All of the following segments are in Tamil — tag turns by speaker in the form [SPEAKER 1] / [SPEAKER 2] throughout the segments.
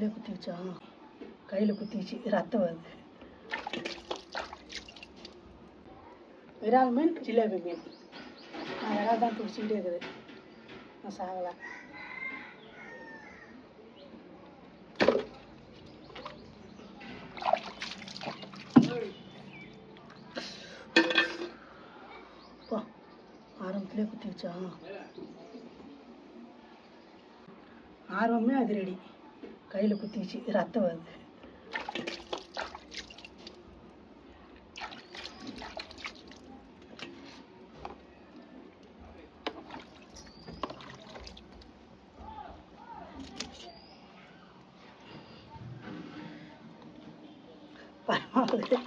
[SPEAKER 1] ஆரம்பத்திலே குத்திக்கிச்சா கையில் குத்திக்கிச்சு ரத்தம் வருது. விரால் மீன் ஜிலேபி மீன். நான் விரால் தான் பிடிச்சிக்கிட்டே இருக்குது. நான் சாகலை. அப்பா, ஆரம்பத்திலே குத்திக்கிச்சா ஆர்வமே அது ரெடி கையில் குத்திக்கிச்சு ரத்தம் வருது பயமாகுது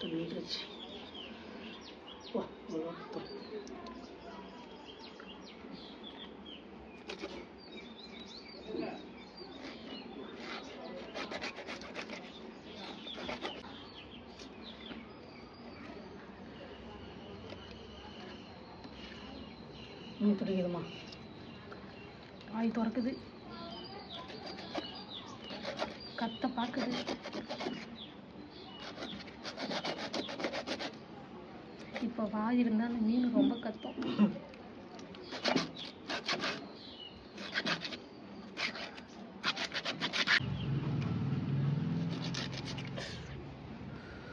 [SPEAKER 1] ரத்தம் நின்றுச்சு அப்பா, ரத்தம்
[SPEAKER 2] வாய் திறக்குது கத்த பார்க்குது வாய் இருந்தால் அந்த மீன் ரொம்ப கத்தும்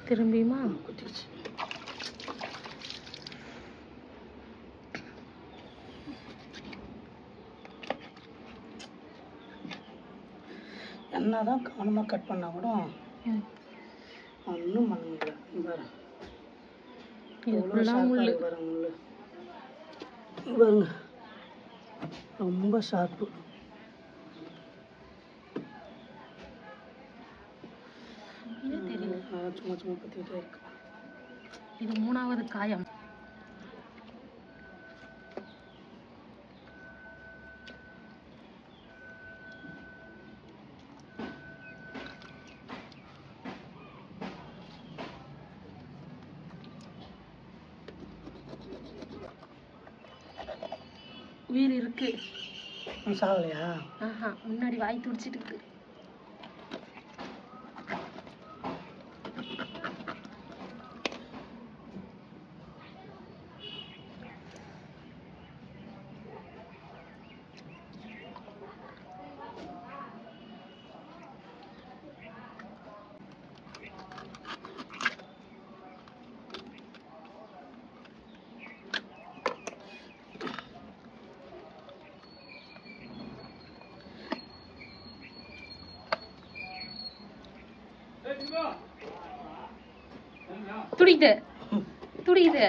[SPEAKER 2] திரும்பியுமா?
[SPEAKER 1] என்னதான் கவனமாக கட் பண்ணால் கூட. ஒன்றும் பண்ண முடியல. பாரு
[SPEAKER 2] இது
[SPEAKER 1] எவ்வளோ
[SPEAKER 2] ஃபுல்லாக
[SPEAKER 1] ஷார்ப்பாக
[SPEAKER 2] முள்
[SPEAKER 1] இருக்கு பாருங்க ரொம்ப ஷார்ப்பு சும்மா சும்மா பற்றிக்கிட்டே இருக்கு.
[SPEAKER 2] இது மூணாவது காயம் உயிர் இருக்கு
[SPEAKER 1] இன்னும் சாகலையா
[SPEAKER 2] ஆஹா முன்னாடி வாய் துடிச்சிட்டு இருக்கு. துடிக்குது துடிக்குது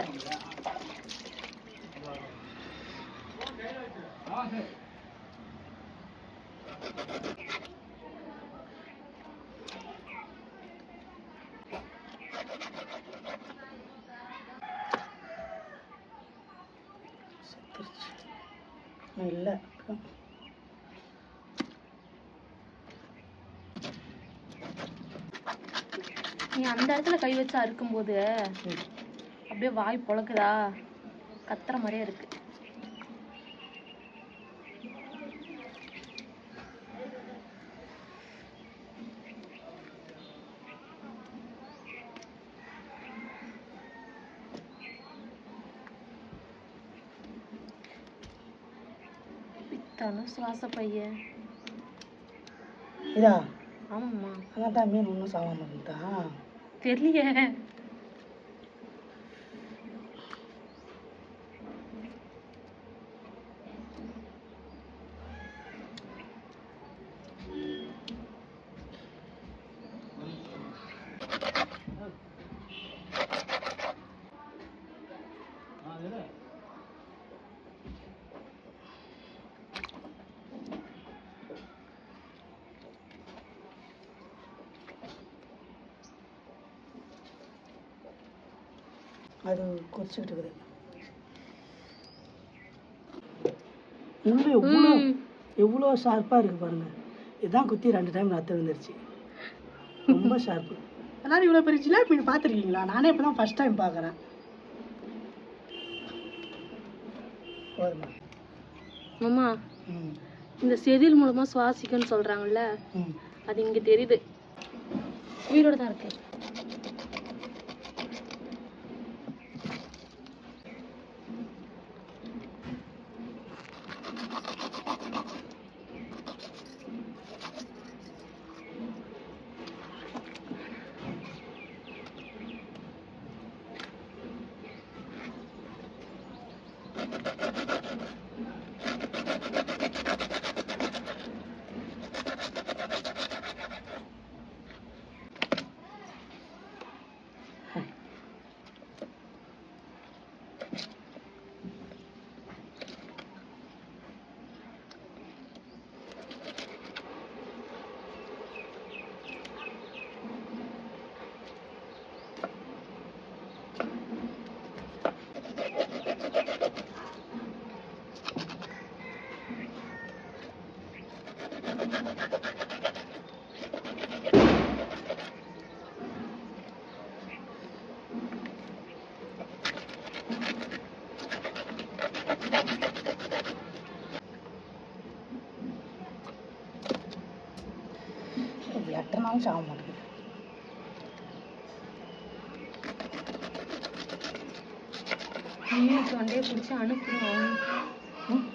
[SPEAKER 1] செத்துருச்சு இன்னும் இல்லை
[SPEAKER 2] அந்த இடத்துல கை வச்சு அறுக்கும்போது
[SPEAKER 1] ம்.
[SPEAKER 2] அப்படியே வாய் பொழக்குதா? கத்துற மாதிரியே இருக்கு. பித்தனும் சுவாச பையன்.
[SPEAKER 1] இதா?
[SPEAKER 2] ஆமாம்மா.
[SPEAKER 1] ஆனால் தான் மீன் ஒன்றும் சாகாம இருந்தா
[SPEAKER 2] தெரியலையே
[SPEAKER 1] அது குறிச்சிக்கிட்டு இருக்குது முள்ளு எவ்வளோ. எவ்வளோ ஷார்ப்பாக இருக்குது பாருங்க. இதுதான் குத்தி ரெண்டு டைம் ரத்தம் வந்துருச்சு ரொம்ப ஷார்ப்பு எல்லாரும் இவ்வளோ பெரிய ஜிலேபி மீன் பார்த்துருக்கீங்களா? நானே இப்போ தான் ஃபஸ்ட் டைம் பார்க்குறேன்
[SPEAKER 2] மாமா இந்த செதில் மூலமா சுவாசிக்கன்னு சொல்றாங்கல்ல அது இங்க தெரியுது. உயிரோட தான் இருக்கு
[SPEAKER 1] நாள் சாக மாட்டேங்குது.
[SPEAKER 2] மீனுக்கு பிடிச்சி அனுப்புறோம்
[SPEAKER 1] ம்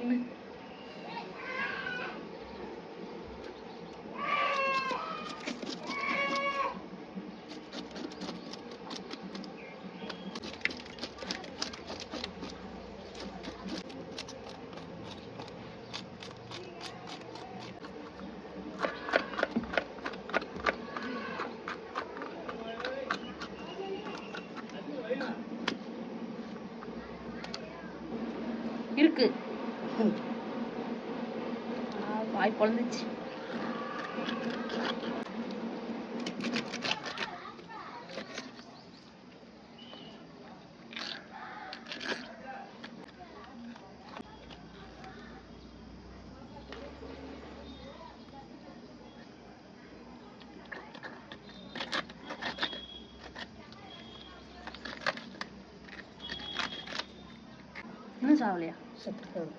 [SPEAKER 2] மீன் இருக்கு
[SPEAKER 1] ம்
[SPEAKER 2] ஆ, வாய் பொழந்துச்சு இன்னும் சாவலையா
[SPEAKER 1] செத்துருக்காது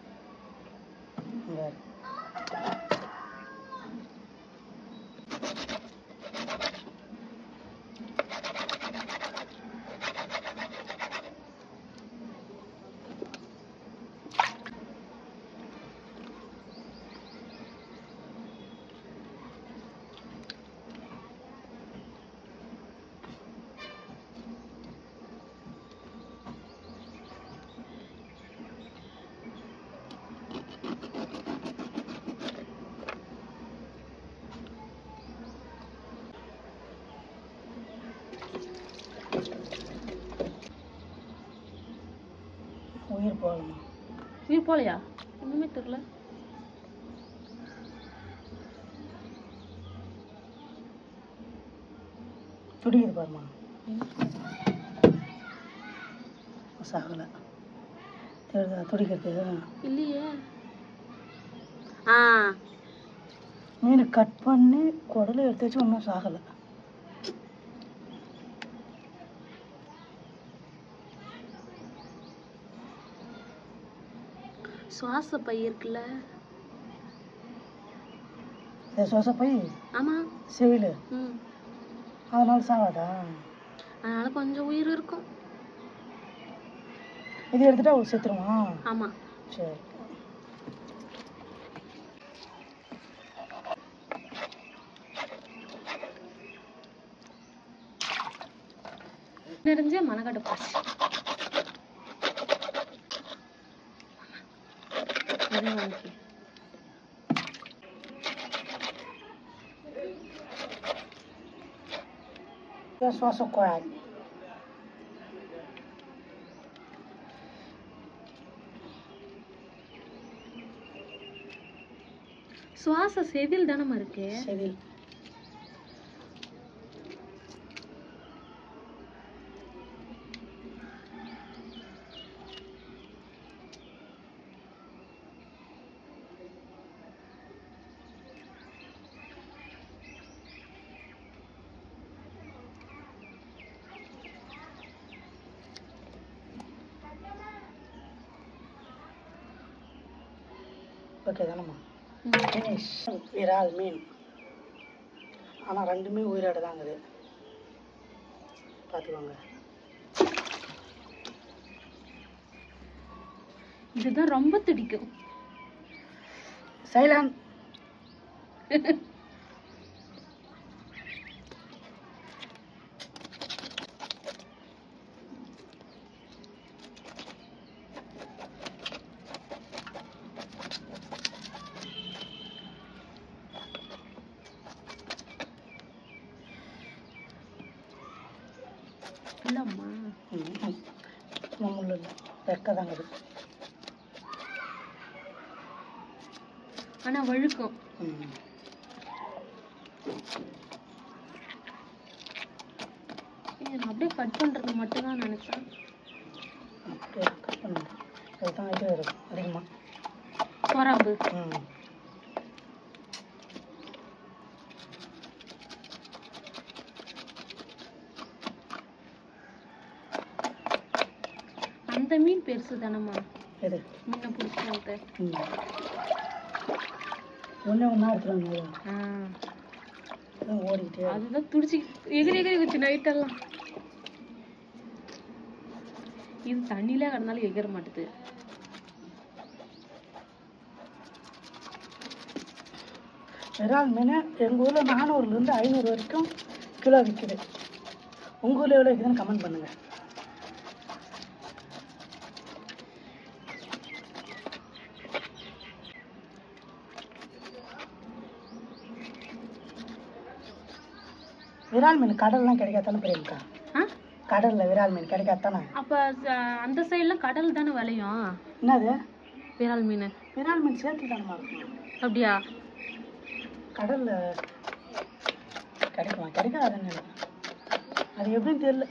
[SPEAKER 1] உயிர் போகலாமா
[SPEAKER 2] உயிர் போலையா ஒண்ணுமே தெரியல.
[SPEAKER 1] துடிக்குது பாருமா சாகலை. தெரியுதா? துடிக்கிறது
[SPEAKER 2] இல்லையே. ஆ.
[SPEAKER 1] மீனை கட் பண்ணி குடலை எடுத்து வச்சு ஒன்றும் சாகலை.
[SPEAKER 2] சுவாச பை இருக்குல்ல?
[SPEAKER 1] இது சொசப்பை
[SPEAKER 2] ஆமா.
[SPEAKER 1] செவிலு.
[SPEAKER 2] ம்.
[SPEAKER 1] அதனால சாகாதா
[SPEAKER 2] அதனால கொஞ்சம் உயிர் இருக்கும்.
[SPEAKER 1] இது எடுத்துட்டா அவளுக்கு செத்துருமா?
[SPEAKER 2] ஆமா.
[SPEAKER 1] சரி.
[SPEAKER 2] நிறைஞ்ச மனக்கட்டு பாசி இது வாங்கி
[SPEAKER 1] இது சுவாச குழாய்
[SPEAKER 2] சுவாச செதில் தானம்மா இருக்கு
[SPEAKER 1] செதில் தானம்மா. ஃபினிஷ் விரால் மீன். ஆனால் ரெண்டுமே உயிரோட தாங்குது பார்த்துக்கோங்க
[SPEAKER 2] இதுதான் ரொம்ப துடிக்கும்.
[SPEAKER 1] சைலண்ட்
[SPEAKER 2] இல்லம்மா
[SPEAKER 1] நம்மள இல்லை ரெக்க தாங்குது
[SPEAKER 2] ஆனா வழுக்கும்
[SPEAKER 1] ம்
[SPEAKER 2] ஏய், நான் அப்படியே கட் பண்றது மட்டும் தான் நினைச்சேன்
[SPEAKER 1] அப்படியே கட் பண்ணுங்க அதுதான் இது இருக்கும் அதிகமாக ம்
[SPEAKER 2] அந்த மீன் பெருசு தானம்மா.
[SPEAKER 1] இது
[SPEAKER 2] மீனை பிடிச்சிட்டு
[SPEAKER 1] ம். ஒன்றே ஓடிக்கிட்டே.
[SPEAKER 2] அதுதான் துடிச்சு எகிரி எகிரி வச்சு நைட்டெல்லாம் இது தண்ணியில கிடந்தாலும் எகிற மாட்டுது.
[SPEAKER 1] விரால் மீன் எங்கள் ஊரில் நானூறுலேருந்து ஐநூறு வரைக்கும் கிலோ விற்கிது உங்கள் ஊரில் எவ்வளோ விற்குதுன்னு கமெண்ட் பண்ணுங்கள் விரால் மீன் கடல்லாம் கிடைக்காதானே பிரியங்கா?
[SPEAKER 2] ஆ?
[SPEAKER 1] கடலில் விரால் மீன் கிடைக்காதானே?
[SPEAKER 2] அப்ப அந்த சைடுலாம் கடல் தானே விளையும்?
[SPEAKER 1] என்னது?
[SPEAKER 2] விரால் மீன்.
[SPEAKER 1] விரால் மீன் சேர்த்து தானே
[SPEAKER 2] அப்படியா?
[SPEAKER 1] கடலில் கிடைக்குமா? கிடைக்காதுன்னு அது எப்படின்னு தெரியல.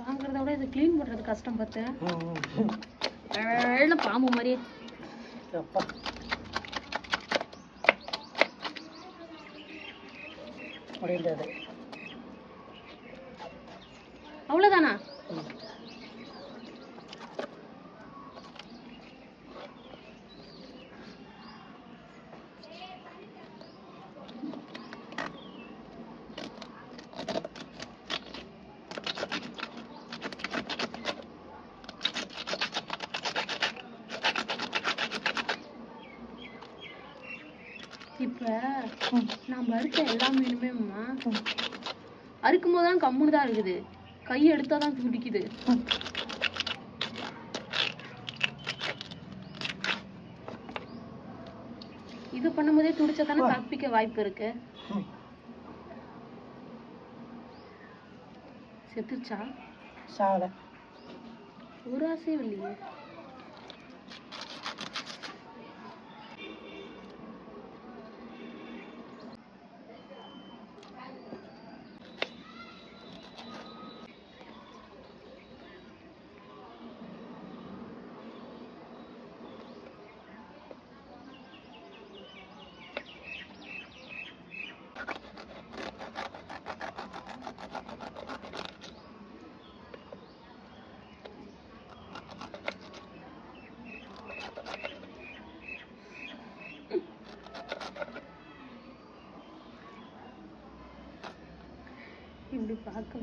[SPEAKER 2] வாங்குறத விட இது க்ளீன் பண்றது கஷ்டம் பார்த்து. பாம்பு மாதிரியே.
[SPEAKER 1] எப்பா முடிந்தது.
[SPEAKER 2] அவ்வளவுதானா
[SPEAKER 1] ம்.
[SPEAKER 2] இப்ப
[SPEAKER 1] ம்.
[SPEAKER 2] நம்ம அறுத்த எல்லா மீனுமே
[SPEAKER 1] ம்.
[SPEAKER 2] அறுக்கும் போது தான் தான் இருக்குது கை எடுத்தாதான் துடிக்குது. இது பண்ணும்போதே துடிச்சா தானே தப்பிக்க வாய்ப்பு இருக்கு. செத்துருச்சா?
[SPEAKER 1] சாவலை
[SPEAKER 2] ஒரு ஆசையும் இல்லையே.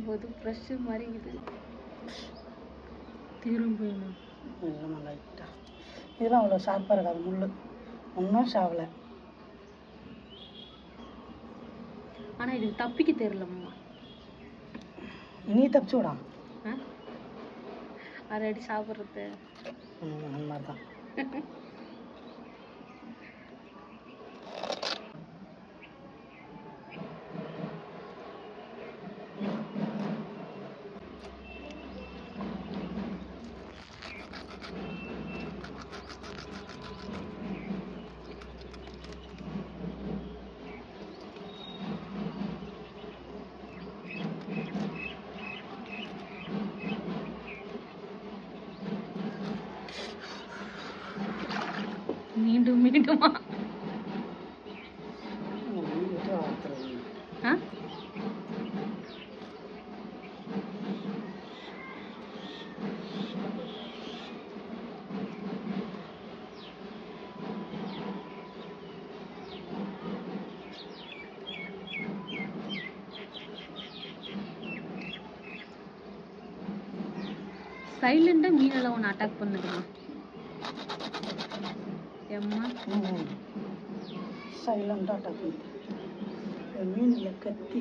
[SPEAKER 2] இப்படி பார்க்கும்போது ஃப்ரெஷ் மாதிரி இது. திரும்பியுமா
[SPEAKER 1] இல்லைம்மா லைட்டாக இதெல்லாம் அவ்வளோ ஷார்ப்பாக இருக்காது முள் ஒன்றும் சாவலை.
[SPEAKER 2] ஆனா இது தப்பிக்க தெரியலம்மா
[SPEAKER 1] நீ தப்பிச்சு விடா.
[SPEAKER 2] ஆ? அரை அடி சாப்பிட்றது.
[SPEAKER 1] அந்த மாதிரி தான்
[SPEAKER 2] ஆ? சைலண்டாக மீனெல்லாம் ஒன்று அட்டாக் பண்ணுதுமா? எம்மா?
[SPEAKER 1] சைலண்டாக அட்டாக் பண்ணுது. மீனில் கத்தி.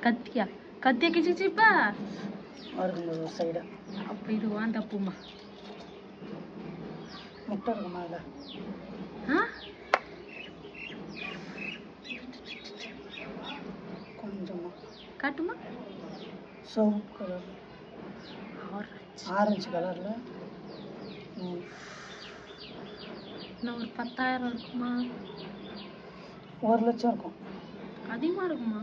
[SPEAKER 2] கத்தியா? கத்தியா கிச்சிச்சிப்பா
[SPEAKER 1] வருங்க ஒரு சைடாக
[SPEAKER 2] அப்ப இதுவான் தப்புமா
[SPEAKER 1] முட்டை இருக்குமா அதில்?
[SPEAKER 2] ஆ?
[SPEAKER 1] கொஞ்சமாக
[SPEAKER 2] காட்டுமா?
[SPEAKER 1] சிவப்பு கலர்.
[SPEAKER 2] ஆரஞ்சு.
[SPEAKER 1] ஆரஞ்சு கலரில்
[SPEAKER 2] இன்னும் ஒரு பத்தாயிரம் இருக்குமா?
[SPEAKER 1] ஒரு லட்சம் இருக்கும்.
[SPEAKER 2] அதிகமா இருக்குமா?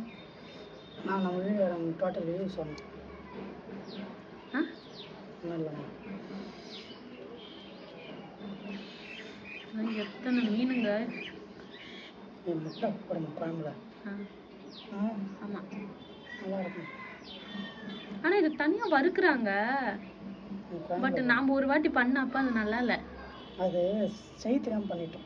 [SPEAKER 1] நான் நம்ம வீடியோ டோட்டல் வியூ சொன்னேன்
[SPEAKER 2] ஆ?
[SPEAKER 1] இல்லைம்மா.
[SPEAKER 2] எத்தனை மீனுங்க?
[SPEAKER 1] நீ முட்டை போடுங்க குழம்புல.
[SPEAKER 2] ஆ,
[SPEAKER 1] ஆ?
[SPEAKER 2] ஆமா.
[SPEAKER 1] நல்லா இருக்கும்
[SPEAKER 2] ஆனா இது தனியா வறுக்குறாங்க. பட் நாம ஒரு வாட்டி பண்ணப்ப அது நல்லா இல்ல.
[SPEAKER 1] அது செய்ய தெரியாமல் பண்ணிட்டோம்.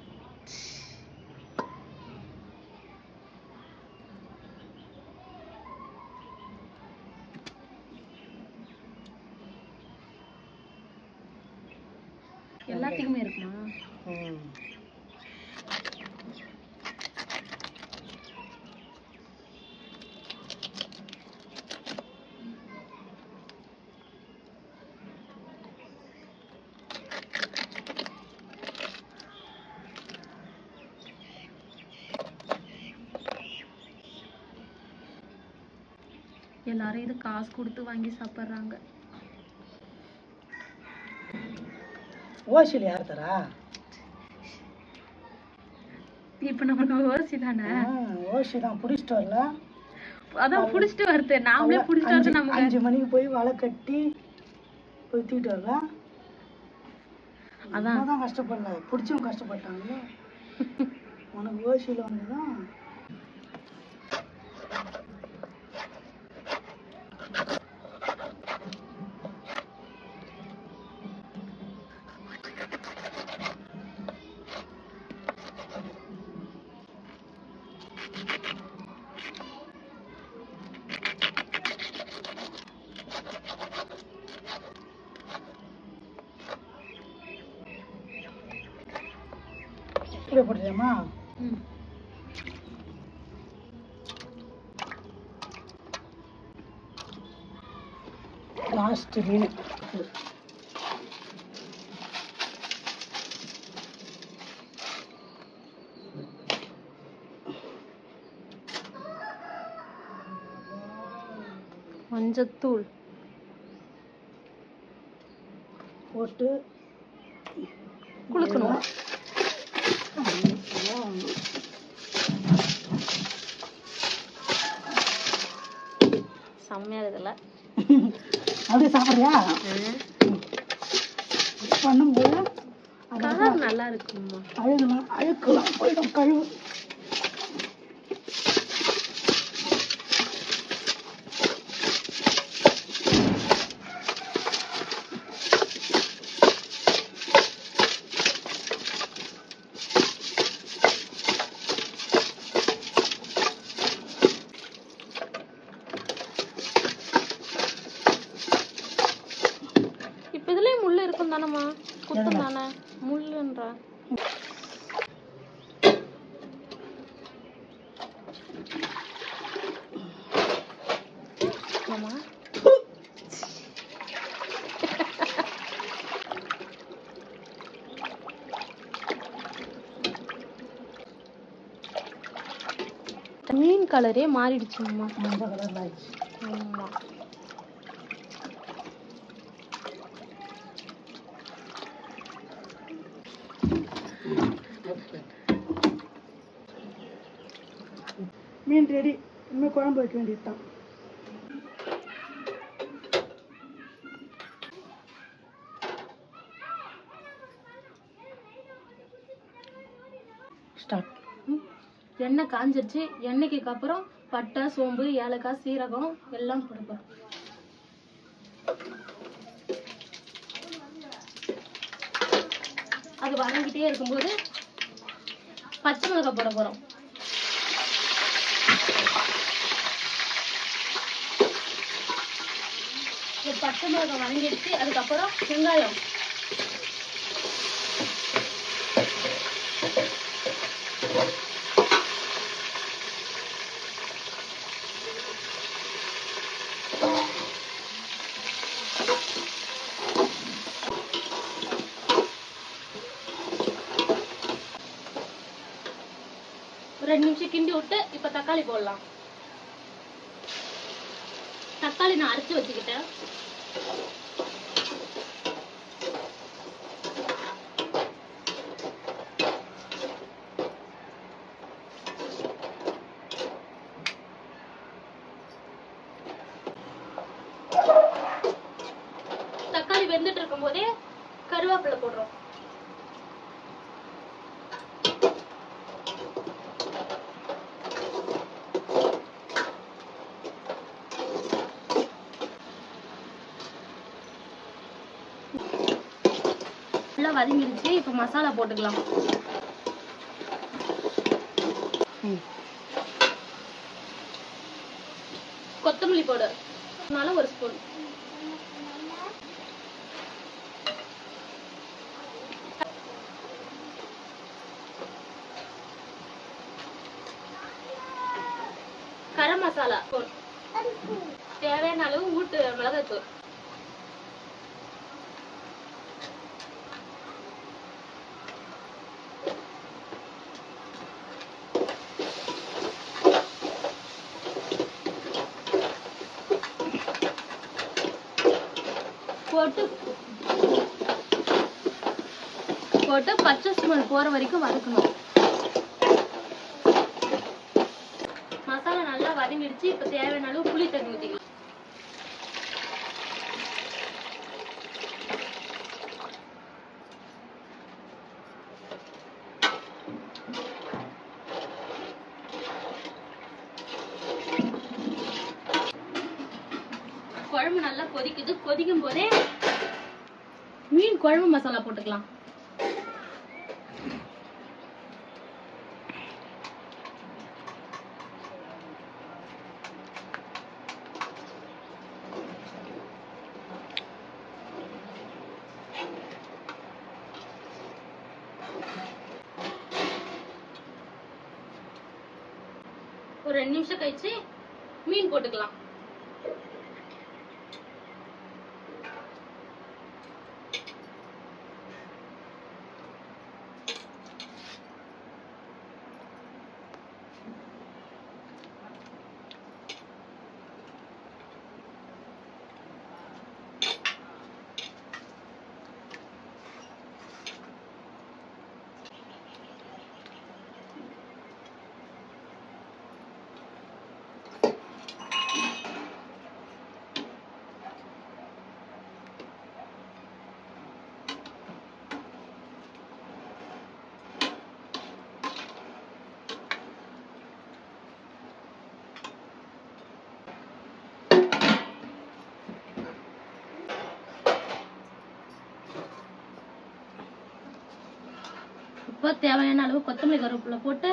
[SPEAKER 2] எல்லாத்துக்குமே இருக்குமா? எல்லாரும் இது காசு கொடுத்து வாங்கி சாப்பிடுறாங்க.
[SPEAKER 1] ஓசியில் யார் தரா?
[SPEAKER 2] இப்ப நம்ம யோசி தானே
[SPEAKER 1] ஓசி தான் பிடிச்சிட்டு வரல.
[SPEAKER 2] அதான் புடிச்சிட்டு வருது. நாமளே புடிச்சிட்டு வந்து நமக்கு
[SPEAKER 1] அஞ்சு மணிக்கு போய் வலை கட்டி போய் தூக்கிட்டு வரல.
[SPEAKER 2] அதான்.
[SPEAKER 1] தான் கஷ்டப்படல. பிடிச்சவங்க கஷ்டப்பட்டாங்கல்ல உனக்கு ஓசியில் வந்து தான் இப்படி போட்டுறியாம்மா
[SPEAKER 2] ம்.
[SPEAKER 1] லாஸ்ட் மீன்
[SPEAKER 2] மஞ்சத்தூள்.
[SPEAKER 1] போட்டு
[SPEAKER 2] குளுக்கணும் செம்மையா இருக்குல்ல.
[SPEAKER 1] அப்படியே சாப்பிட்றியா? பண்ணும்போது
[SPEAKER 2] கலர் நல்லா இருக்கும்மா.
[SPEAKER 1] அழுகலாம் அழுக்கலாம். போயிடும் கழுவு
[SPEAKER 2] இப்ப இதுலயே முள்ளு இருக்கும் தானேம்மா குத்தம் தானே முள்ளுன்ற ஆமா மீன் கலரே மாறிடுச்சும்மா
[SPEAKER 1] ரொம்ப கலரில் ஆயிடுச்சு
[SPEAKER 2] ஆமா
[SPEAKER 1] மீன் ரெடி இனிமேல் குழம்பு வைக்க வேண்டியது தான் ஸ்டார்ட்
[SPEAKER 2] எண்ணெய் காஞ்சிருச்சு. எண்ணெய்க்கு அப்புறம் பட்டை சோம்பு ஏலக்காய் சீரகம் எல்லாம் போடுப்போம் அது வதங்கிட்டே இருக்கும்போது பச்சை மிளகாய் போட போறோம். பச்சை மிளகாய் வணங்கிடுச்சு அதுக்கப்புறம் வெங்காயம். ஒரு ரெண்டு நிமிஷம் கிண்டி விட்டு இப்ப தக்காளி போடலாம். தக்காளி நான் அரைச்சு வச்சுக்கிட்டேன் தக்காளி வெந்துட்டு இருக்கும் போதே கருவேப்பிலை போடுறோம் நல்லா வதங்கிடுச்சு இப்போ மசாலா போட்டுக்கலாம். கொத்தமல்லி பவுடர் அதனால ஒரு ஸ்பூன் கரம் மசாலா. தேவையான அளவு ஊட்டு மிளகாய்த்தூள். போட்டு போட்டு பச்சை ஸ்மெல் போற வரைக்கும் வதக்கணும். மசாலா நல்லா வதங்கிடுச்சு. இப்ப தேவையான அளவு புளி தண்ணி ஊற்றிக்கலாம் குழம்பு நல்லா கொதிக்குது. கொதிக்கும் போதே மீன் குழம்பு மசாலா போட்டுக்கலாம் ஒரு ரெண்டு நிமிஷம் கழிச்சு மீன் போட்டுக்கலாம் இப்போ தேவையான அளவு கொத்தமல்லி கருவேப்பிலை போட்டு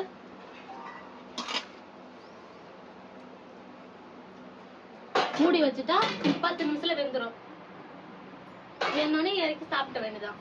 [SPEAKER 2] மூடி வச்சுட்டா பத்து நிமிஷத்துல வெந்துடும் வேணும்னே இறக்கி சாப்பிட்ட வேண்டியதான்